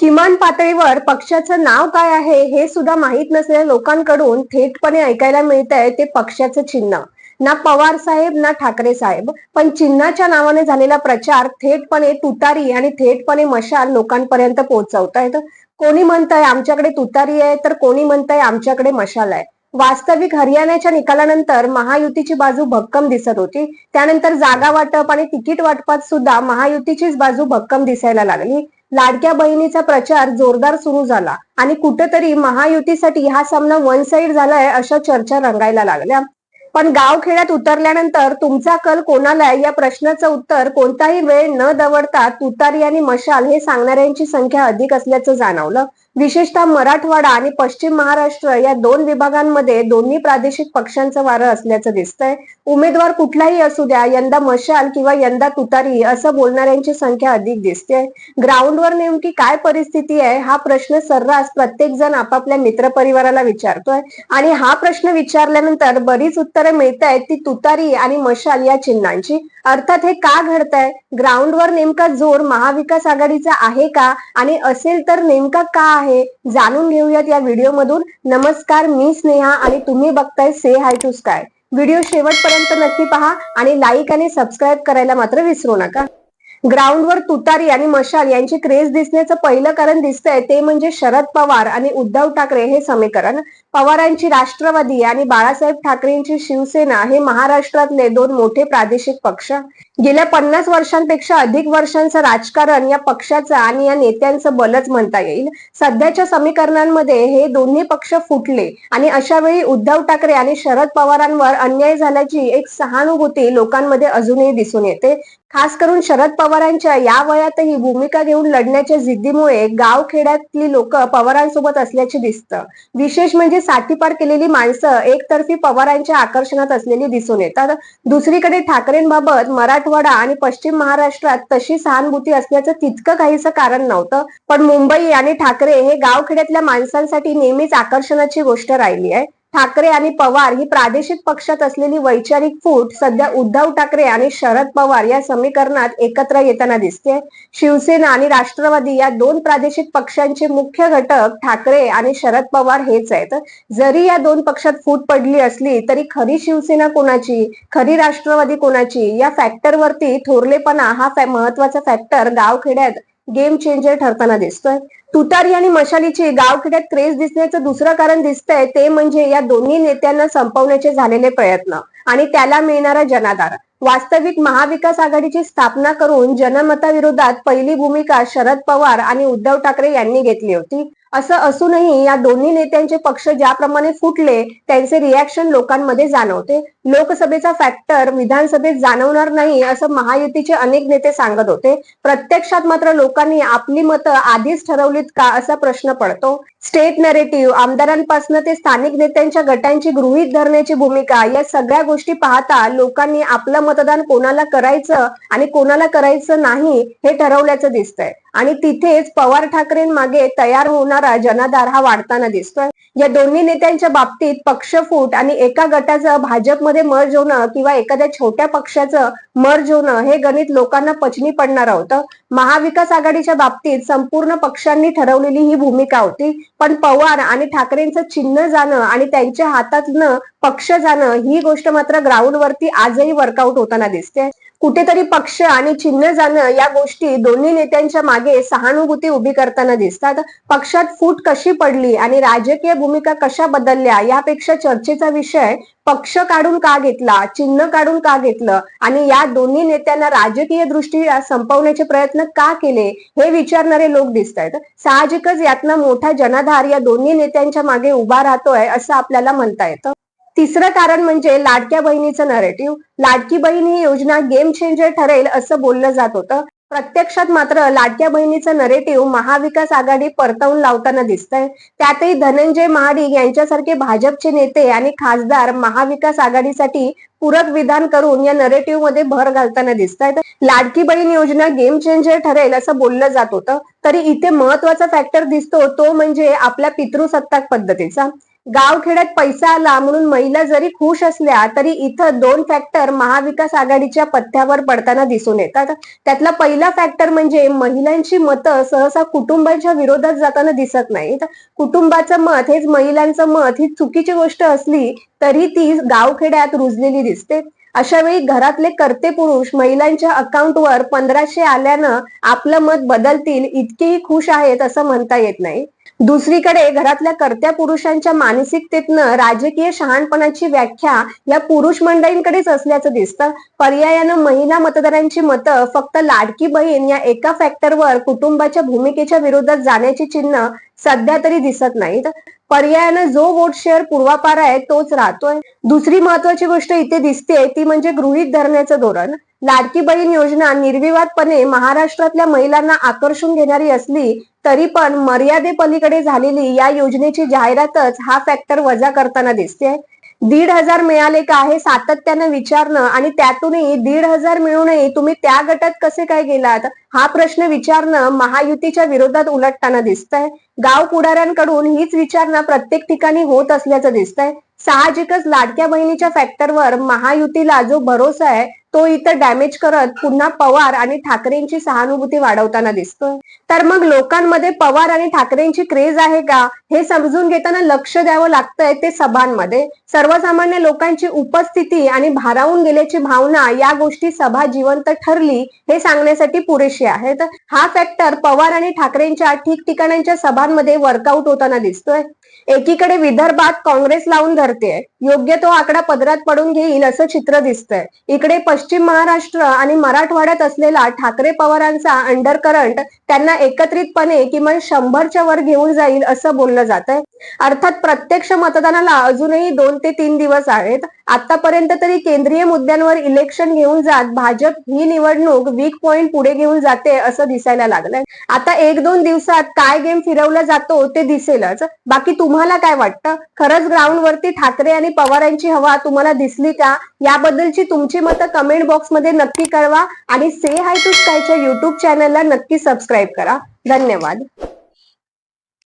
किमान पातळीवर पक्षाचं नाव काय आहे हे सुद्धा माहीत नसलेल्या लोकांकडून थेटपणे ऐकायला मिळत आहे ते पक्षाचं चिन्ह. ना पवार साहेब ना ठाकरे साहेब. पण चिन्हाच्या नावाने झालेला प्रचार थेटपणे तुतारी आणि थेटपणे मशाल लोकांपर्यंत पोहोचवतायत. कोणी म्हणतंय आमच्याकडे तुतारी आहे तर कोणी म्हणतंय आमच्याकडे मशाल आहे. वास्तविक हरियाणाच्या निकालानंतर महायुतीची बाजू भक्कम दिसत होती. त्यानंतर जागा वाटप आणि तिकीट वाटपात सुद्धा महायुतीचीच बाजू भक्कम दिसायला लागली. लाडक्या बहिणीचा प्रचार जोरदार सुरू झाला आणि कुठेतरी महायुतीसाठी हा सामना वन साइड झालाय अशा चर्चा रंगायला लागल्या. पण गाव खेड्यात उतरल्यानंतर तुमचा कल कोणाला आहे? या प्रश्नाचं उत्तर कोणताही वेळ न दवडता तुतारी आणि मशाल हे सांगणाऱ्यांची संख्या अधिक असल्याचं जाणवलं. विशेषतः मराठवाडा आणि पश्चिम महाराष्ट्र या दोन विभागांमध्ये दोन्ही प्रादेशिक पक्षांचं वारं असल्याचं दिसतंय. उमेदवार कुठलाही असू द्या यंदा मशाल किंवा यंदा तुतारी असं बोलणाऱ्यांची संख्या अधिक दिसते. ग्राउंडवर नेमकी काय परिस्थिती आहे हा प्रश्न सर्रास प्रत्येक जण आपापल्या मित्रपरिवाराला विचारतोय. आणि हा प्रश्न विचारल्यानंतर बरीच उत्तरे मिळत आहेत ती तुतारी आणि मशाल या चिन्हांची. अर्थात हे का घडतंय? ग्राउंडवर नेमका जोर महाविकास आघाडीचा आहे का? आणि असेल तर नेमका का आहे? जाणून घेऊयात या व्हिडिओमधून. नमस्कार मी स्नेहा आणि तुम्ही बघताय say hi to Sky video शेवटपर्यंत नक्की पहा आणि लाईक आणि सबस्क्राईब करायला मात्र विसरू नका. ग्राउंडवर तुतारी आणि मशाल यांची क्रेज दिसण्याचं पहिलं कारण दिसतंय ते म्हणजे शरद पवार आणि उद्धव ठाकरे हे समीकरण. पवारांची राष्ट्रवादी आणि बाळासाहेब ठाकरेंची शिवसेना हे महाराष्ट्रातले दोन मोठे प्रादेशिक पक्ष. गेल्या पन्नास वर्षांपेक्षा अधिक वर्षांचं राजकारण या पक्षाचं आणि या नेत्यांचं बलच म्हणता येईल. सध्याच्या समीकरणांमध्ये हे दोन्ही पक्ष फुटले आणि अशा वेळी उद्धव ठाकरे आणि शरद पवारांवर अन्याय झाल्याची एक सहानुभूती लोकांमध्ये अजूनही दिसून येते. खास करून शरद पवारांच्या या वयातही भूमिका घेऊन लढण्याच्या जिद्दीमुळे गावखेड्यातली लोक पवारांसोबत असल्याचे दिसतं. विशेष म्हणजे साठीपार केलेली माणसं एकतर्फी पवारांच्या आकर्षणात असलेली दिसून येतात. दुसरीकडे ठाकरेंबाबत मराठवाडा आणि पश्चिम महाराष्ट्रात तशी सहानुभूती असण्याचं तितकं काहीसं कारण नव्हतं. पण मुंबई आणि ठाकरे हे गावखेड्यातल्या माणसांसाठी नेहमीच आकर्षणाची गोष्ट राहिली आहे. ठाकरे आणि पवार ही प्रादेशिक पक्षात असलेली वैचारिक फूट सध्या उद्धव ठाकरे आणि शरद पवार या समीकरणात एकत्र येताना दिसते शिवसेना आणि राष्ट्रवादी या दोन प्रादेशिक पक्षांचे मुख्य घटक ठाकरे आणि शरद पवार हेच आहेत. जरी या दोन पक्षात फूट पडली असली तरी खरी शिवसेना कोणाची खरी राष्ट्रवादी कोणाची या फॅक्टरवरती थोरलेपणा हा महत्त्वाचा फॅक्टर गावखेड्यात गेम चेंजर ठरताना दिसतोय. तुतारी आणि मशालीची गावखेड्यात क्रेज दिसण्याचं दुसरं कारण दिसतंय ते म्हणजे या दोन्ही नेत्यांना संपवण्याचे झालेले प्रयत्न आणि त्याला मिळणारा जनाधार. वास्तविक महाविकास आघाडीची स्थापना करून जनमताविरोधात पहिली भूमिका शरद पवार आणि उद्धव ठाकरे यांनी घेतली होती. असं असूनही या दोन्ही नेत्यांचे पक्ष ज्याप्रमाणे फुटले त्यांचे रिॲक्शन लोकांमध्ये जाणवते. लोकसभेचा फॅक्टर विधानसभेत जाणवणार नाही असं महायुतीचे अनेक नेते सांगत होते. प्रत्यक्षात मात्र लोकांनी आपली मतं आधीच ठरवलीत का असा प्रश्न पडतो. स्टेट नरेटिव्ह आमदारांपासून ते स्थानिक नेत्यांच्या गटांची गृहीत धरण्याची भूमिका या सगळ्या गोष्टी पाहता लोकांनी आपलं मतदान कोणाला करायचं आणि कोणाला करायचं नाही हे ठरवल्याचं दिसतंय. आणि तिथेच पवार ठाकरेंमागे तयार होणारा जनाधार हा वाढताना दिसतोय. या दोन्ही नेत्यांच्या बाबतीत पक्षफूट आणि एका गटाचं भाजपमध्ये मर्ज होणं किंवा एखाद्या छोट्या पक्षाचं मर्ज होणं हे गणित लोकांना पचनी पडणार होतं. महाविकास आघाडीच्या बाबतीत संपूर्ण पक्षांनी ठरवलेली ही भूमिका होती. पण पवार आणि ठाकरेंचं चिन्ह जाणं आणि त्यांच्या हातातनं पक्ष जाणं ही गोष्ट मात्र ग्राउंडवरती आजही वर्कआउट होताना दिसते. कुठेतरी पक्ष आणि चिन्ह जाणं या गोष्टी दोन्ही नेत्यांच्या मागे सहानुभूती उभी करताना दिसतात. पक्षात फूट कशी पडली आणि राजकीय भूमिका कशा बदलल्या यापेक्षा चर्चेचा विषय पक्ष काढून का घेतला चिन्ह काढून का घेतलं आणि या दोन्ही नेत्यांना राजकीय दृष्टीला संपवण्याचे प्रयत्न का केले हे विचारणारे लोक दिसत आहेत साहजिकच यातनं मोठा जनाधार या दोन्ही नेत्यांच्या मागे उभा राहतोय असं आपल्याला म्हणता येतं. तिसरं कारण म्हणजे लाडक्या बहिणीचं नरेटिव्ह लाडकी बहीण ही योजना गेम चेंजर ठरेल असं बोललं जात होतं. प्रत्यक्षात मात्र लाडक्या बहिणीचं नरेटिव्ह महाविकास आघाडी परतवून लावताना दिसतंय. त्यातही धनंजय महाडिक यांच्यासारखे भाजपचे नेते आणि खासदार महाविकास आघाडीसाठी पूरक विधान करून या नरेटिव्हमध्ये भर घालताना दिसत आहेत लाडकी बहीण योजना गेम चेंजर ठरेल असं बोललं जात होतं. तरी इथे महत्त्वाचा फॅक्टर दिसतो तो म्हणजे आपल्या पितृसत्ताक पद्धतीचा. गावखेड्यात पैसा आला म्हणून महिला जरी खुश असल्या तरी इथं दोन फॅक्टर महाविकास आघाडीच्या पथ्यावर पडताना दिसून येतात. त्यातला पहिला फॅक्टर म्हणजे महिलांची मतं सहसा कुटुंबाच्या विरोधात जाताना दिसत नाहीत. कुटुंबाचं मत हेच महिलांचं मत ही चुकीची गोष्ट असली तरी ती गावखेड्यात रुजलेली दिसते. अशा वेळी घरातले कर्ते पुरुष महिलांच्या अकाउंटवर पंधराशे आल्यानं आपलं मत बदलतील इतकेही खुश आहेत असं म्हणता येत नाही. दुसरीकडे घरातल्या कर्त्या पुरुषांच्या मानसिकतेतनं राजकीय शहाणपणाची व्याख्या या पुरुष मंडळींकडेच असल्याचं दिसतं. पर्यायानं महिला मतदारांची मतं फक्त लाडकी बहीण या एका फॅक्टरवर कुटुंबाच्या भूमिकेच्या विरोधात जाण्याची चिन्ह सध्या तरी दिसत नाहीत. पर्यायानं जो वोट शेअर पूर्वापार आहे तोच राहतोय. दुसरी महत्वाची गोष्ट इथे दिसते ती म्हणजे गृहीत धरण्याचं धोरण. लाडकी बहीण योजना निर्विवादपणे महाराष्ट्रातल्या महिलांना आकर्षून घेणारी असली तरी पण मर्यादे पलीकडे झालेली या योजनेची जाहिरातच हा फॅक्टर वजा करताना दिसते दीड हजार मिळाले का हे सातत्यानं विचारणं आणि त्यातूनही दीड हजार मिळूनही तुम्ही त्या गटात कसे काय गेलात? हा प्रश्न विचारणं महायुतीच्या विरोधात उलटताना दिसतंय. गाव पुढाऱ्यांकडून हीच विचारणा प्रत्येक ठिकाणी होत असल्याचं दिसतंय. साहजिकच लाडक्या बहिणीच्या फॅक्टरवर महायुतीला जो भरोसा आहे तो इथं डॅमेज करत पुन्हा पवार आणि ठाकरेंची सहानुभूती वाढवताना दिसतोय. तर मग लोकांमध्ये पवार आणि ठाकरेंची क्रेज आहे का? हे समजून घेताना लक्ष द्यावं लागतंय ते सभांमध्ये. सर्वसामान्य लोकांची उपस्थिती आणि भारावून गेल्याची भावना या गोष्टी सभा जिवंत ठरली हे सांगण्यासाठी पुरेशी आहेत. हा फॅक्टर पवार आणि ठाकरेंच्या ठिकठिकाणांच्या सभांमध्ये वर्कआउट होताना दिसतोय. एकीकडे विदर्भात काँग्रेस लावून धरते. योग्य तो आकडा पदरात पडून घेईल असं चित्र दिसतंय. इकडे पश्चिम महाराष्ट्र आणि मराठवाड्यात असलेला ठाकरे पवारांचा अंडर करंट त्यांना एकत्रितपणे किमान शंभरच्या वर घेऊन जाईल असं बोललं जात आहे अर्थात प्रत्यक्ष मतदानाला अजूनही दोन ते तीन दिवस आहेत. आतापर्यंत तरी केंद्रीय मुद्द्यांवर इलेक्शन घेऊन जात भाजप ही निवडणूक वीक पॉइंट पुढे घेऊन जाते असं दिसायला लागलंय. आता एक दोन दिवसात काय गेम फिरवला जातो ते दिसेलच. बाकी तुम्हाला काय वाटतं? खरंच ग्राउंडवरती ठाकरे आणि पवारांची हवा तुम्हाला दिसली का? याबद्दलची तुमची मतं कमेंट बॉक्समध्ये नक्की कळवा आणि से हाय टू स्कायच्या युट्यूब चॅनलला नक्की सबस्क्राईब करा. धन्यवाद.